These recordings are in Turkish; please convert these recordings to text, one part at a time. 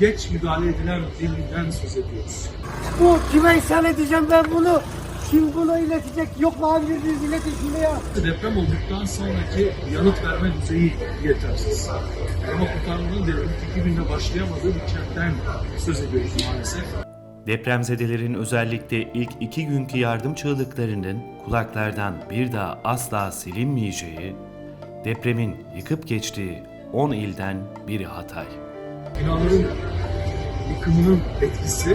geç müdahale edilen dilinden söz ediyoruz. Bu kime isyan edeceğim ben bunu? Kim bunu iletecek? Yok mu abi bir iletin şunu ya. Deprem olduktan sonraki yanıt verme düzeyi yetersiz. Arama kurtarmanın iki günde başlayamadığı bir kentten söz ediyoruz maalesef. Depremzedelerin özellikle ilk iki günkü yardım çığlıklarının kulaklardan bir daha asla silinmeyeceği, depremin yıkıp geçtiği 10 ilden biri Hatay. Binaların yıkımının etkisi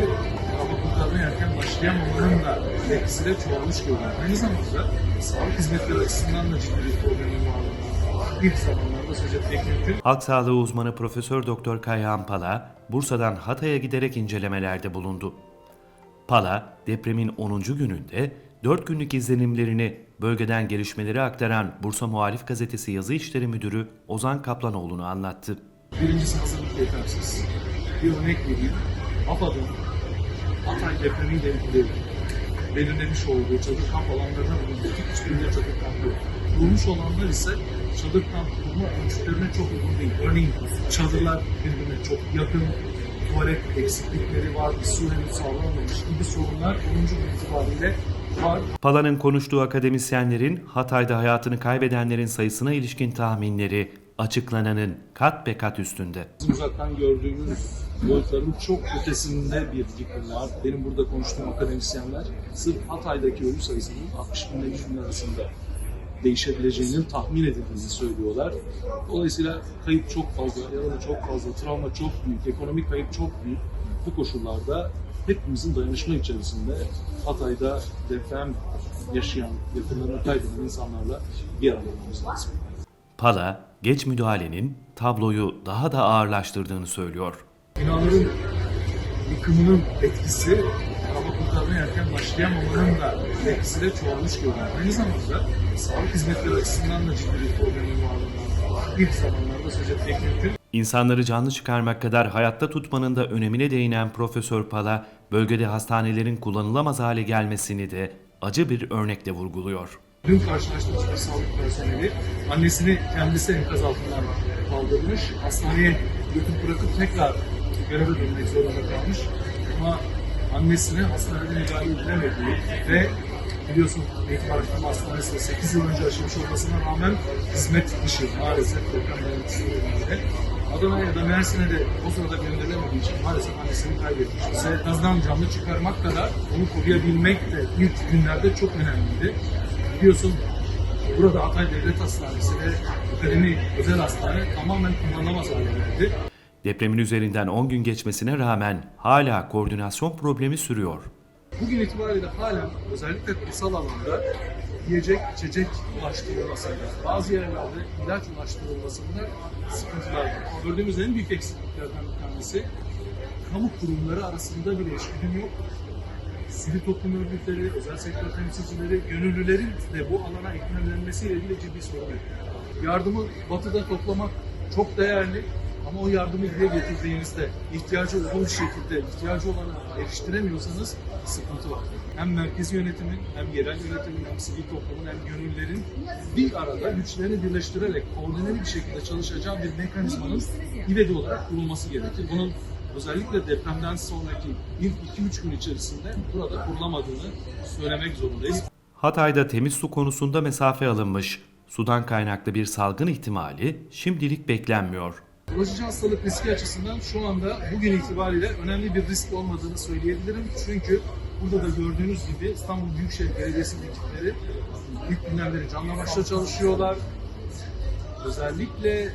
arama kurtarma erken başlayamamanın da etkisiyle çoğalmış görünüyor. Aynı zamanda sağlık hizmetleri açısından da ciddi bir etmek mümkün. Halk sağlığı uzmanı Profesör Doktor Kayhan Pala, Bursa'dan Hatay'a giderek incelemelerde bulundu. Pala, depremin 10. gününde 4 günlük izlenimlerini bölgeden gelişmeleri aktaran Bursa Muhalif Gazetesi yazı işleri müdürü Ozan Kaplanoğlu'nu anlattı. Birincisi hazırlık yetersiz. Bir örnek vereyim. AFAD'ın Hatay depremiyle ilgili belirlemiş olduğu çadır kamp alanlarına bulundaki hiçbirinde çadır kamp yok. Kurulmuş olanlar ise çadır kamp kurma ölçütlerine çok uygun değil. Örneğin çadırlar birbirine çok yakın, tuvalet eksiklikleri var, su henüz sağlanmamış gibi sorunlar 10. gün itibariyle var. Pala'nın konuştuğu akademisyenlerin Hatay'da hayatını kaybedenlerin sayısına ilişkin tahminleri açıklananın kat be kat üstünde. Uzaktan gördüğümüz boyutların çok ötesinde bir yıkım var. Benim burada konuştuğum akademisyenler sırf Hatay'daki ölü sayısının 60 bin ile 100 bin arasında değişebileceğinin tahmin edildiğini söylüyorlar. Dolayısıyla kayıp çok fazla, yaralı çok fazla, travma çok büyük, ekonomik kayıp çok büyük. Bu koşullarda hepimizin dayanışma içerisinde Hatay'da deprem yaşayan, yakınlarını kaybeden insanlarla bir arada olmamız lazım. Pala, geç müdahalenin tabloyu daha da ağırlaştırdığını söylüyor. binaların yıkımının etkisi arama kurtarma erken başlayamamanın da etkisiyle çoğalmış görünüyor. Aynı zamanda sağlık hizmetleri açısından da ciddi bir problemin varlığından ilk zamanlarda söz etmek mümkün. İnsanları canlı çıkarmak kadar hayatta tutmanın da önemine değinen Profesör Pala, bölgede hastanelerin kullanılamaz hale gelmesini de acı bir örnekle vurguluyor. Dün karşılaştığımız bir sağlık personeli annesini kendisi enkaz altından kaldırmış, hastaneye götürüp bırakıp tekrar göreve dönmek zorunda kalmış. Ama annesine hastanede müdahale edilemediği ve biliyorsun Eğitim Araştırma Hastanesi 8 yıl önce aşılmış olmasına rağmen hizmet dışı maalesef deprem dayanıklısı nedeniyle. Adana'ya ya da Mersin'e de o sırada gönderilemediği için maalesef annesini kaybetmiş. Bize en azından canlı çıkarmak kadar onu koruyabilmek de ilk günlerde çok önemliydi. Biliyorsun burada Hatay Devlet Hastanesi ve Akademi Özel Hastane tamamen kullanılamaz hale geldi. Depremin üzerinden 10 gün geçmesine rağmen hala koordinasyon problemi sürüyor. Bugün itibariyle halen özellikle kırsal alanda yiyecek, içecek ulaştırılmasında, bazı yerlerde ilaç ulaştırılmasında sıkıntılar var. Gördüğümüz en büyük eksikliklerden bir tanesi kamu kurumları arasında bile işbirliği yok. Sivil toplum örgütleri, özel sektör temsilcileri, gönüllülerin de bu alana eklemlenmesiyle ilgili ciddi sorun. Yardımı batıda toplamak çok değerli ama o yardımı buraya getirdiğinizde ihtiyacı olduğu şekilde ihtiyacı olana eriştiremiyorsanız sıkıntı var. Hem merkezi yönetimin, hem yerel yönetimin, hem sivil toplumun, hem gönüllülerin bir arada güçlerini birleştirerek koordineli bir şekilde çalışacağı bir mekanizmanın ivedi olarak kurulması gerekir. Bunun özellikle depremden sonraki ilk 2-3 gün içerisinde burada kurulamadığını söylemek zorundayız. Hatay'da temiz su konusunda mesafe alınmış. Sudan kaynaklı bir salgın ihtimali şimdilik beklenmiyor. Bulaşıcı hastalık riski açısından şu anda bugün itibariyle önemli bir risk olmadığını söyleyebilirim. Çünkü burada da gördüğünüz gibi İstanbul Büyükşehir Belediyesi'nin ekipleri ilk günden beri canla başla çalışıyorlar. Özellikle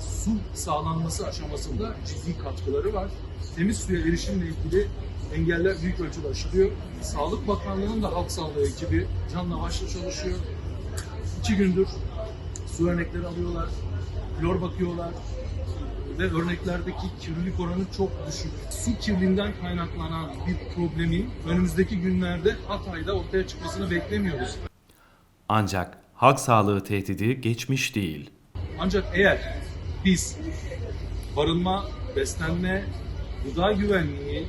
su sağlanması aşamasında ciddi katkıları var. Temiz suya erişimle ilgili engeller büyük ölçüde aşılıyor. Sağlık Bakanlığı'nın da halk sağlığı ekibi canla başla çalışıyor. İki gündür su örnekleri alıyorlar, klor bakıyorlar ve örneklerdeki kirlilik oranı çok düşük. Su kirliliğinden kaynaklanan bir problemin önümüzdeki günlerde Hatay'da ortaya çıkmasını beklemiyoruz. Ancak halk sağlığı tehdidi geçmiş değil. Ancak eğer biz barınma, beslenme, gıda güvenliği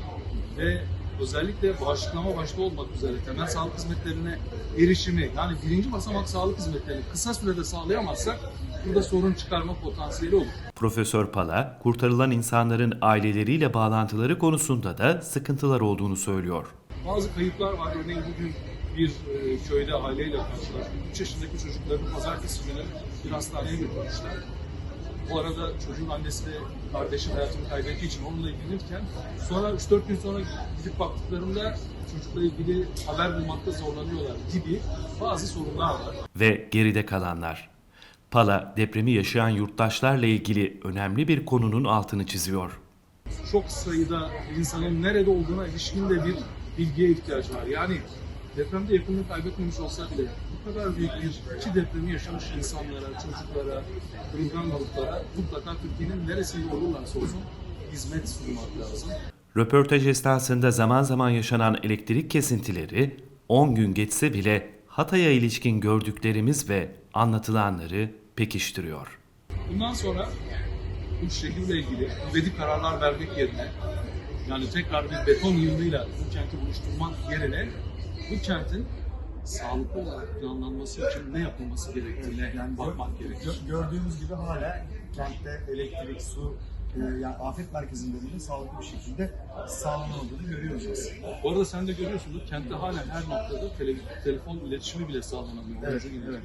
ve özellikle bağışıklama başta olmak üzere temel sağlık hizmetlerine erişimi yani birinci basamak sağlık hizmetlerini kısa sürede sağlayamazsak burada sorun çıkarma potansiyeli olur. Profesör Pala, kurtarılan insanların aileleriyle bağlantıları konusunda da sıkıntılar olduğunu söylüyor. Bazı kayıplar var. Örneğin bugün bir e, köyde aileyle karşılaştık. 3 yaşındaki çocuklarını pazartesi günü bir hastaneye götürmüşler. Bu arada çocuğun annesi ve kardeşi hayatını kaybettiği için onunla ilgilenirken sonra 3-4 gün sonra gidip baktıklarında çocukla ilgili haber bulmakta zorlanıyorlar gibi bazı sorunlar var. Ve geride kalanlar. Pala, depremi yaşayan yurttaşlarla ilgili önemli bir konunun altını çiziyor. çok sayıda insanın nerede olduğuna ilişkin de bir bilgiye ihtiyaç var. Yani depremde yakınını kaybetmemiş olsa bile bu kadar büyük bir iki depremi yaşamış insanlara, çocuklara, kırılgan gruplara mutlaka Türkiye'nin neresinde olurlarsa olsun hizmet sunmak lazım. Röportaj esnasında zaman zaman yaşanan elektrik kesintileri 10 gün geçse bile Hatay'a ilişkin gördüklerimiz ve anlatılanları pekiştiriyor. Bundan sonra bu şehirle ilgili ivedi kararlar vermek yerine yani tekrar bir beton yığınıyla bu kenti oluşturmak yerine bu kentin sağlıklı olarak planlanması için ne yapılması gerektiğine Yani bakmak gerekiyor. gö- gördüğümüz gibi hala kentte elektrik, su, e, yani afet merkezinde sağlıklı bir şekilde sağlanamadığını görüyoruz aslında. Bu arada sen de görüyorsundur kentte halen her noktada tele- telefon iletişimi bile sağlanamıyor. Evet, evet.